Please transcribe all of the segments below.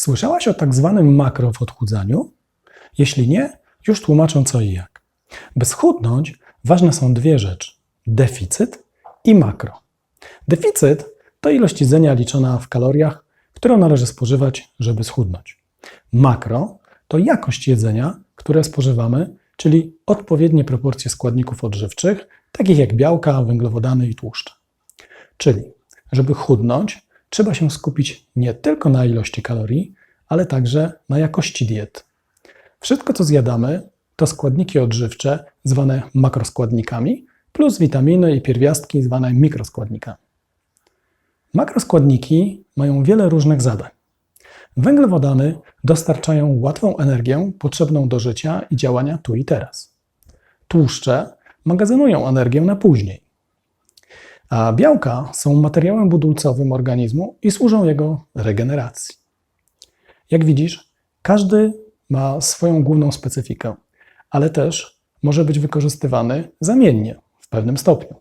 Słyszałaś o tak zwanym makro w odchudzaniu? Jeśli nie, już tłumaczę co i jak. By schudnąć, ważne są dwie rzeczy: deficyt i makro. Deficyt to ilość jedzenia liczona w kaloriach, którą należy spożywać, żeby schudnąć. Makro to jakość jedzenia, które spożywamy, czyli odpowiednie proporcje składników odżywczych, takich jak białka, węglowodany i tłuszcze. Czyli, żeby chudnąć, trzeba się skupić nie tylko na ilości kalorii, ale także na jakości diety. Wszystko, co zjadamy, to składniki odżywcze zwane makroskładnikami, plus witaminy i pierwiastki zwane mikroskładnikami. Makroskładniki mają wiele różnych zadań. Węglowodany dostarczają łatwą energię potrzebną do życia i działania tu i teraz. Tłuszcze magazynują energię na później. A białka są materiałem budulcowym organizmu i służą jego regeneracji. Jak widzisz, każdy ma swoją główną specyfikę, ale też może być wykorzystywany zamiennie w pewnym stopniu.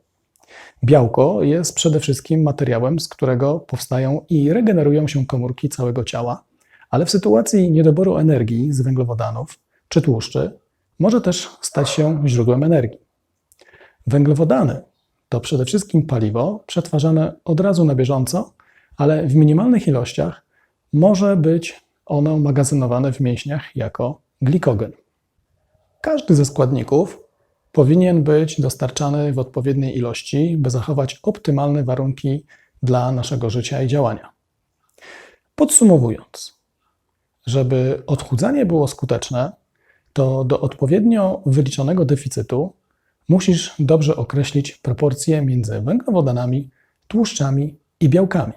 Białko jest przede wszystkim materiałem, z którego powstają i regenerują się komórki całego ciała, ale w sytuacji niedoboru energii z węglowodanów czy tłuszczy może też stać się źródłem energii. Węglowodany to przede wszystkim paliwo przetwarzane od razu na bieżąco, ale w minimalnych ilościach może być ono magazynowane w mięśniach jako glikogen. Każdy ze składników powinien być dostarczany w odpowiedniej ilości, by zachować optymalne warunki dla naszego życia i działania. Podsumowując, żeby odchudzanie było skuteczne, to do odpowiednio wyliczonego deficytu musisz dobrze określić proporcje między węglowodanami, tłuszczami i białkami.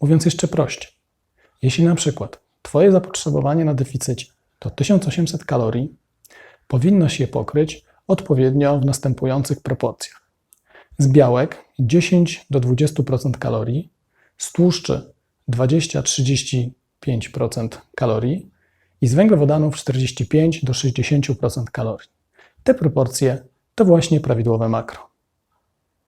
Mówiąc jeszcze prościej, jeśli na przykład Twoje zapotrzebowanie na deficycie to 1800 kalorii, powinnoś je pokryć odpowiednio w następujących proporcjach. Z białek 10 do 20% kalorii, z tłuszczy 20-35% kalorii i z węglowodanów 45 do 60% kalorii. Te proporcje to właśnie prawidłowe makro.